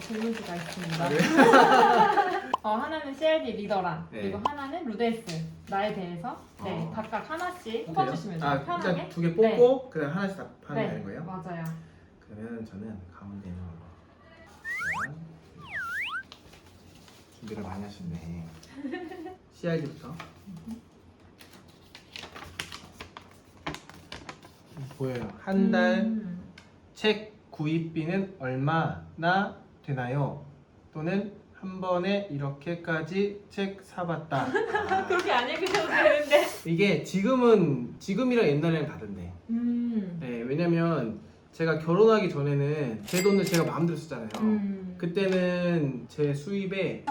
질문지가 있습니다. 아, 네. 어, 하나는 CLD 리더란, 네. 그리고 하나는 루데스 나에 대해서 네, 어. 각각 하나씩? 뽑아주시면 돼요. 아, 편하게. 일단 두 개 뽑고 그다음 하나씩 다 하면 되는 거예요? 맞아요. 그러면 저는 가운데 있는 걸로. 자, 준비를 많이 하셨네. CRD부터. 보여요. 한 달 음. 책 구입비는 얼마나 되나요? 또는 한 번에 이렇게까지 책 사봤다. 아, 그렇게 안 읽으셔도 되는데. 이게 지금은 지금이랑 옛날이랑 다른데. 음. 네, 왜냐면 제가 결혼하기 전에는 제 돈을 제가 마음대로 썼잖아요. 음. 그때는 제 수입의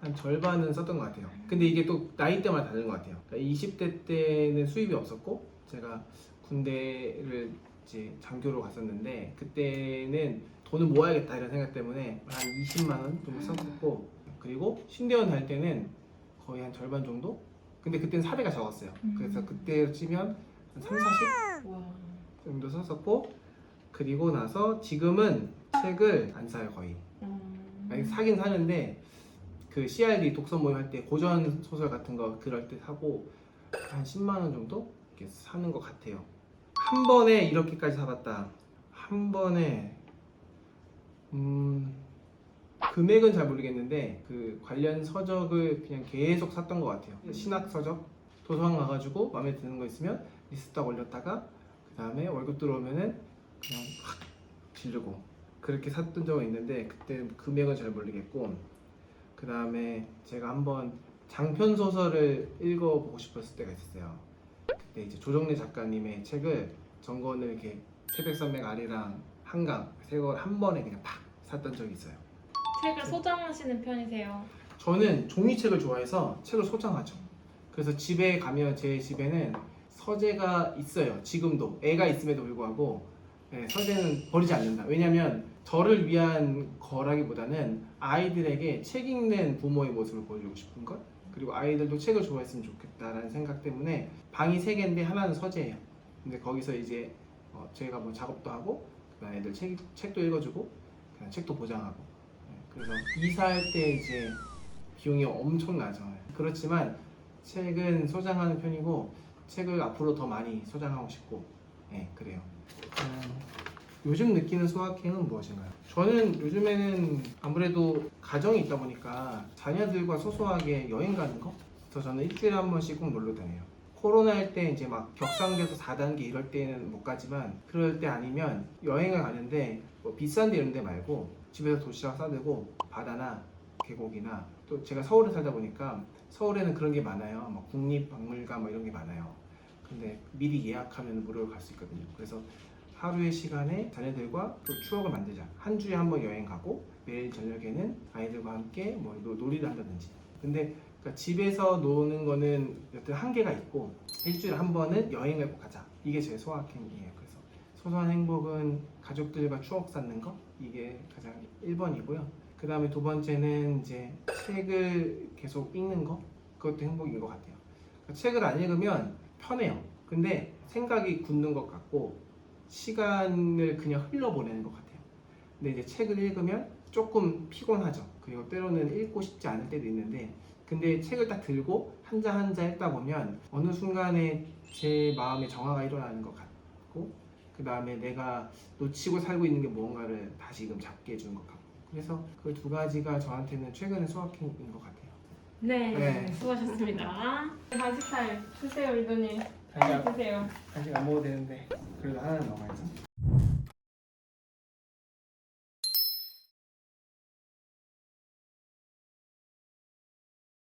한 절반은 썼던 것 같아요. 근데 이게 또 나이대마다 다른 것 같아요. 그러니까 20대 때는 수입이 없었고 제가 군대를 이제 장교로 갔었는데 그때는 돈을 모아야겠다 이런 생각 때문에 한 20만 원 정도 썼고 그리고 신대원 다닐 때는 거의 한 절반 정도? 근데 그때는 사례가 적었어요. 음. 그래서 그때 치면 한 3, 40 와. 정도 썼었고 그리고 나서 지금은 책을 안 사요 거의 음. 아니, 사긴 사는데 그 CRD 독서 모임 할 때 고전 소설 같은 거 그럴 때 사고 한 10만 원 정도 이렇게 사는 것 같아요 한 번에 이렇게까지 사봤다. 한 번에 음 금액은 잘 모르겠는데 그 관련 서적을 그냥 계속 샀던 것 같아요. 신학 서적 도서관 가가지고 마음에 드는 거 있으면 리스트 딱 올렸다가 그 다음에 월급 들어오면은 그냥 확 지르고 그렇게 샀던 적은 있는데 그때 금액은 잘 모르겠고 그 다음에 제가 한번 장편 소설을 읽어보고 싶었을 때가 있었어요. 그때 이제 조정래 작가님의 책을 정권을 이렇게 태백산맥 아리랑 한강 세권한 번에 그냥 팍 샀던 적이 있어요. 책을 소장하시는 편이세요? 저는 종이책을 좋아해서 책을 소장하죠. 그래서 집에 가면 제 집에는 서재가 있어요. 지금도 애가 있음에도 불구하고 네, 서재는 버리지 않는다. 왜냐하면 저를 위한 거라기보다는 아이들에게 책 읽는 부모의 모습을 보여주고 싶은 것 그리고 아이들도 책을 좋아했으면 좋겠다라는 생각 때문에 방이 세 개인데 하나는 서재예요. 근데 거기서 이제 어, 저희가 뭐 작업도 하고 그다음 애들 책, 책도 읽어주고 그냥 책도 보장하고 네, 그래서 이사할 때 이제 비용이 엄청나죠. 그렇지만 책은 소장하는 편이고 책을 앞으로 더 많이 소장하고 싶고 네 그래요. 음, 요즘 느끼는 소확행은 무엇인가요? 저는 요즘에는 아무래도 가정이 있다 보니까 자녀들과 소소하게 여행 가는 거? 그래서 저는 일주일에 한 번씩 꼭 놀러 다녀요. 코로나일 때 이제 막 격상돼서 4단계 이럴 때는 못 가지만 그럴 때 아니면 여행을 가는데 뭐 비싼 데 이런 데 말고 집에서 도시락 싸들고 바다나 계곡이나 또 제가 서울에 살다 보니까 서울에는 그런 게 많아요. 뭐 국립박물관 뭐 이런 게 많아요. 근데 미리 예약하면 무료로 갈 수 있거든요. 그래서 하루의 시간에 자녀들과 또 추억을 만들자. 한 주에 한 번 여행 가고 매일 저녁에는 아이들과 함께 뭐 노- 놀이를 한다든지. 근데 그러니까 집에서 노는 거는 여튼 한계가 있고 일주일에 한 번은 여행을 꼭 가자. 이게 제 소확행이에요. 그래서 소소한 행복은 가족들과 추억 쌓는 거 이게 가장 1번이고요. 그 다음에 두 번째는 이제 책을 계속 읽는 거 그것도 행복인 것 같아요. 그러니까 책을 안 읽으면 편해요. 근데 생각이 굳는 것 같고 시간을 그냥 흘려보내는 것 같아요. 근데 이제 책을 읽으면 조금 피곤하죠. 그리고 때로는 읽고 싶지 않을 때도 있는데 근데 책을 딱 들고 한 자 한 자 읽다 보면 어느 순간에 제 마음에 정화가 일어나는 것 같고 그 다음에 내가 놓치고 살고 있는 게 무언가를 다시금 잡게 해주는 것 같고 그래서 그 두 가지가 저한테는 최근의 소확행인 것 같아요. 네, 네. 수고하셨습니다. 간식 타임 주세요, 리더님. 간식, 간식 드세요. 간식 안 먹어도 되는데 그래도 하나는 먹어야죠.